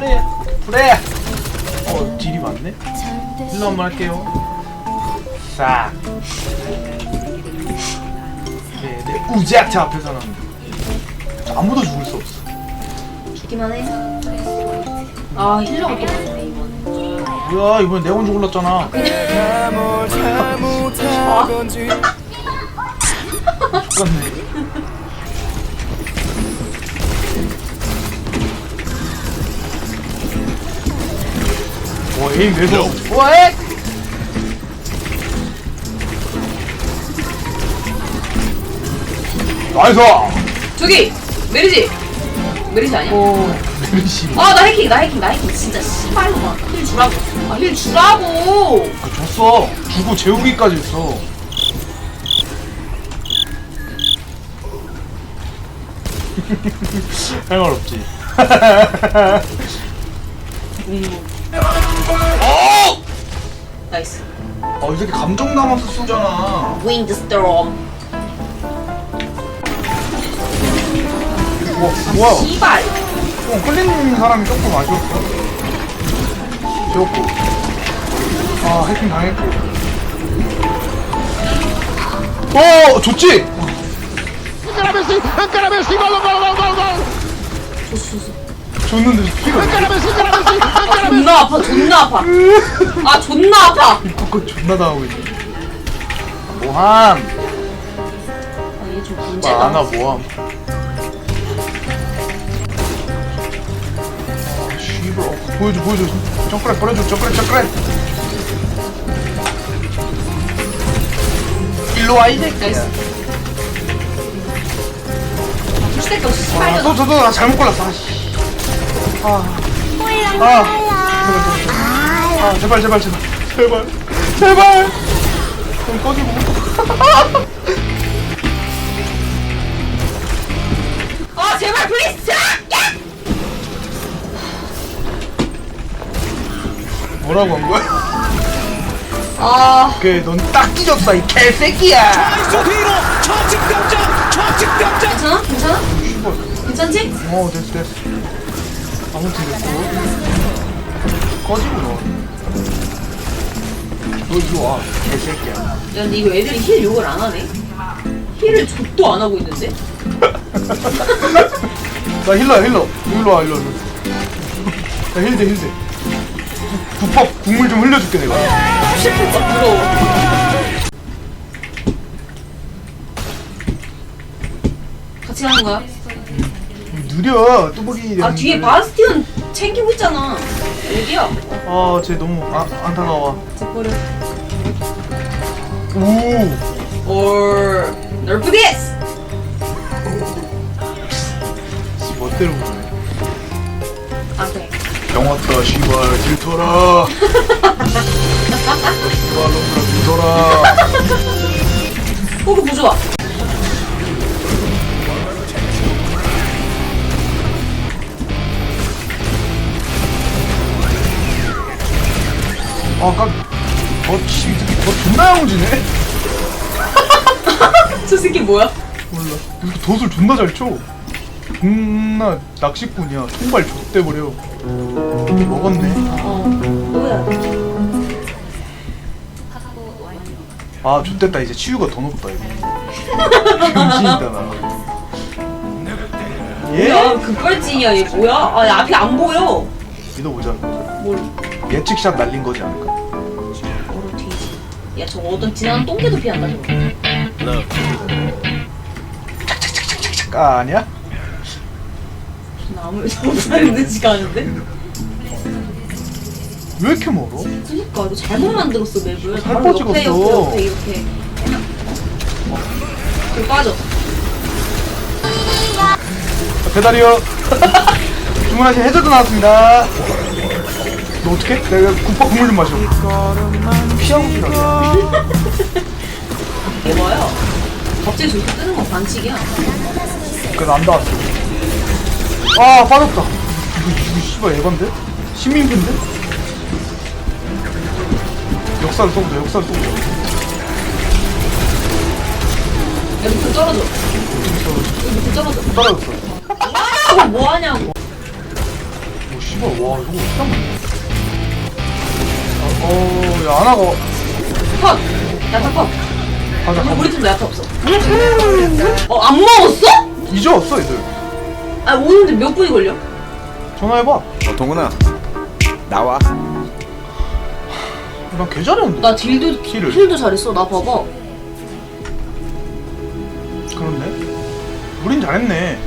프레 프레 어 딜이 많네? 힐러 한번 할게요. 싹 네, 네. 우제아트 앞에서는 아무도 죽을 수 없어. 죽기만 해. 아 힐러가 또. 뭐야 이번에 네온 죽을렀잖아. 죽겠네 와 에임 내서 와 에! 나이스 저기 메리지. 메리지 아니야? 오 메르시 아나 해킹 나 해킹 나 해킹 진짜 씨발로만 힐 주라고. 아힐 주라고. 그 줬어 주고 재우기까지 했어 할 말 없지 음. 나이스. 어, 이 새끼 감정 남아서 쏘잖아. 윈드 스톰. 뭐, 뭐야? 씨발. 좀 끌리는 사람이 조금 아쉬웠어. 지웠고. 아, 해킹 당했고. 어, 좋지? Encara Messi, encara Messi, gol, gol, gol, gol, gol. 줬는데 피가. Messi, encara Messi. 존나 아파 존나 아파. 아 존나 아파. 그거 존나 당하고 있네. 모함. 아얘 좀 아, 문제다. 나 모함. 아, 씨발. 어, 보여줘, 보여줘. 점프렛 보여줘, 점프렛, 점프렛. 일로 와, 이 새끼야. 나이스. 없이 아, 씨발려. 또, 또, 또, 나 잘못 골랐어. 아, 씨. 아. 아. 아, 제발, 제발, 제발. 제발. 제발. 좀 꺼지고. 아 제발 플리즈. 야! 뭐라고 한 거야? 아 그래, 넌딱 뒤졌어, 이 개새끼야. 괜찮아? 괜찮아? 씨발. 괜찮지? 어, 됐어, 됐어. 아무튼 됐고. 꺼지고, 너. 너 이리 와, 개새끼야. 야 근데 이거 애들이 힐 욕을 안 하네. 힐을 족도 안 하고 있는데? 나 힐러야, 힐러. 일로 와, 일로, 일로. 나 힐대, 힐대. 국밥 국물 좀 흘려줄게, 내가. 슈퍼 부러워. 같이 가는 거야? 느려, 뚜벅이. 아 뒤에 바스티온 챙기고 있잖아. 어디야? 아, 쟤 너무 아, 안타까워. 제버려. 오, or nerf this. 씨, 멋대로 보네. 안 돼. 병 왔다, 씨발, 질터라. 씨발, 놈들아, 질터라. 아, 깜, 어, 씨, 이 새끼, 더 존나 야무지네? 저 새끼 뭐야? 몰라. 이렇게 덫을 존나 잘 쳐. 존나 낚시꾼이야. 총발 좆대버려. 먹었네. 어. 뭐야? 아, 좆됐다. 이제 치유가 더 높다, 이거. 병신이다, 나. 예? 뭐야? 급발진이야 얘 뭐야? 아 야, 앞이 안 보여. 믿어보자. 뭘? 예측샷 날린 거지 않을까? 야 저거 어떤 지나가는 똥개도 피한다 저거. 착착착착착. 아, 아니야? 나 아무 일도 없었는데 지가 하는데? 왜 이렇게 멀어? 그니까 이거 잘못 만들었어 맵을. 잘 바로 옆에 뻗찍었어. 옆에 옆에 이렇게. 그 빠져. 자, 배달이요. 주문하신 해저드 나왔습니다. 너 어떡해? 내가 국밥 국물 좀 마셔. 피하고 싶다. 대봐요. 갑자기 저렇게 뜨는 건 반칙이야. 그래서 안 닿았어. 아, 빠졌다. 이거, 이거, 씨발, 에반데? 시민인데? 역사를 써보자, 역사를 써보자. 야 밑에 떨어져. 어떻게 밑에 떨어져. 떨어졌어. 아, 뭐 하냐고. 오, 씨발 와 저거 어떻게 한 거야 어야 안하고 컷! 야타 컷! 가자 우리, 가자 우리 팀도 야타 없어. 어, 안 먹었어? 이제 왔어 애들 아, 오는데 몇 분이 걸려? 전화해봐 어, 동훈아 나와 난개 잘했는데 나 딜도, 힐을. 힐도 잘했어. 나 봐봐. 그렇네 우린 잘했네